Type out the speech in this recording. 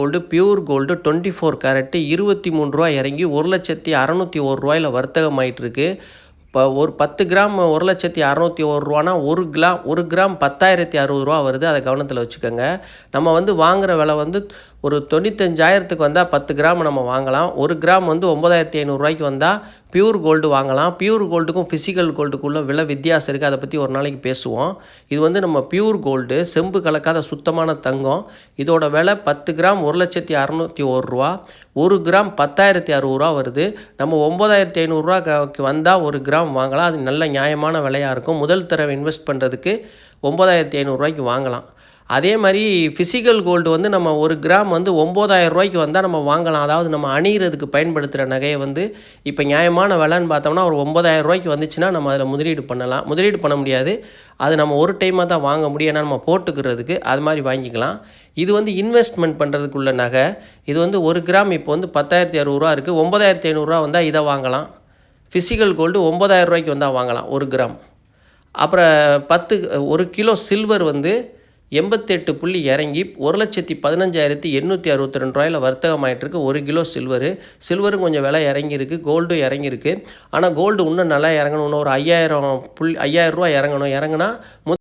Gold pure gold twenty four carat இருபத்தி மூணு ரூபா இறங்கி ஒரு லட்சத்தி அறநூற்றி ஒரு ரூபாயில் வர்த்தகம் ஆயிட்டு இருக்கு இப்போ ஒரு பத்து கிராம் ஒரு லட்சத்தி அறநூற்றி ஒரு ரூபானா ஒரு கிராம் ஒரு கிராம் பத்தாயிரத்தி அறுபது ரூபா வருது. அதை கவனத்தில் வச்சுக்கோங்க. நம்ம வந்து வாங்குகிற விலை வந்து ஒரு தொண்ணூத்தஞ்சாயிரத்துக்கு வந்தால் பத்து கிராம் நம்ம வாங்கலாம். ஒரு கிராம் வந்து ஒம்பதாயிரத்தி ஐநூறுரூவாய்க்கு வந்தால் பியூர் கோல்டு வாங்கலாம். பியூர் கோல்டுக்கும் ஃபிசிக்கல் கோல்டுக்குள்ள விலை வித்தியாசம் இருக்குது அதை பற்றி ஒரு நாளைக்கு பேசுவோம். இது வந்து நம்ம பியூர் கோல்டு செம்பு கலக்காத சுத்தமான தங்கம். இதோட விலை பத்து கிராம் ஒரு லட்சத்தி அறநூற்றி ஒரு ரூபா. ஒரு கிராம் பத்தாயிரத்தி அறுபது ரூபா வருது. நம்ம ஒம்பதாயிரத்தி ஐநூறுரூவாக்கு வந்தால் ஒரு கிராம் வாங்கலாம். அது நல்ல நியாயமான விலையாக இருக்கும். முதல் தடவை இன்வெஸ்ட் பண்ணுறதுக்கு ஒம்பதாயிரத்தி ஐநூறுரூவாய்க்கு வாங்கலாம். அதே மாதிரி ஃபிசிக்கல் கோல்டு வந்து நம்ம ஒரு கிராம் வந்து ஒம்பதாயிரம் ரூபாய்க்கு வந்தால் நம்ம வாங்கலாம். அதாவது நம்ம அணிகிறதுக்கு பயன்படுத்துகிற நகையை வந்து இப்போ நியாயமான விலைன்னு பார்த்தோம்னா ஒரு ஒம்பதாயிரம் ரூபாய்க்கு வந்துச்சுன்னா நம்ம அதில் முதலீடு பண்ணலாம். முதலீடு பண்ண முடியாது. அது நம்ம ஒரு டைமாக தான் வாங்க முடியும். ஏன்னா நம்ம போட்டுக்கிறதுக்கு அது மாதிரி வாங்கிக்கலாம். இது வந்து இன்வெஸ்ட்மெண்ட் பண்ணுறதுக்குள்ள நகை. இது வந்து ஒரு கிராம் இப்போ வந்து பத்தாயிரத்தி அறுபதுரூவா இருக்குது ஒம்பதாயிரத்தி ஐநூறுரூவா வந்தால் இதை வாங்கலாம். ஃபிசிக்கல் கோல்டு ஒம்பதாயிரம் ரூபாய்க்கு வந்தால் வாங்கலாம் ஒரு கிராம் அப்புறம் பத்து ஒரு கிலோ சில்வர் வந்து எண்பத்தெட்டு புள்ளி இறங்கி ஒரு லட்சத்தி பதினஞ்சாயிரத்தி எண்ணூற்றி அறுபத்தி ரெண்டு ரூபாயில் வர்த்தகமாயிட்டிருக்கு. ஒரு கிலோ சில்வரு. சில்வரும் கொஞ்சம் விலை இறங்கியிருக்கு. கோல்டும் இறங்கியிருக்கு. ஆனால் கோல்டு இன்னும் நல்லா இறங்கணும். இன்னும் ஒரு ஐயாயிரம் புள்ளி ஐயாயிரம் ரூபா இறங்கணும். இறங்குனா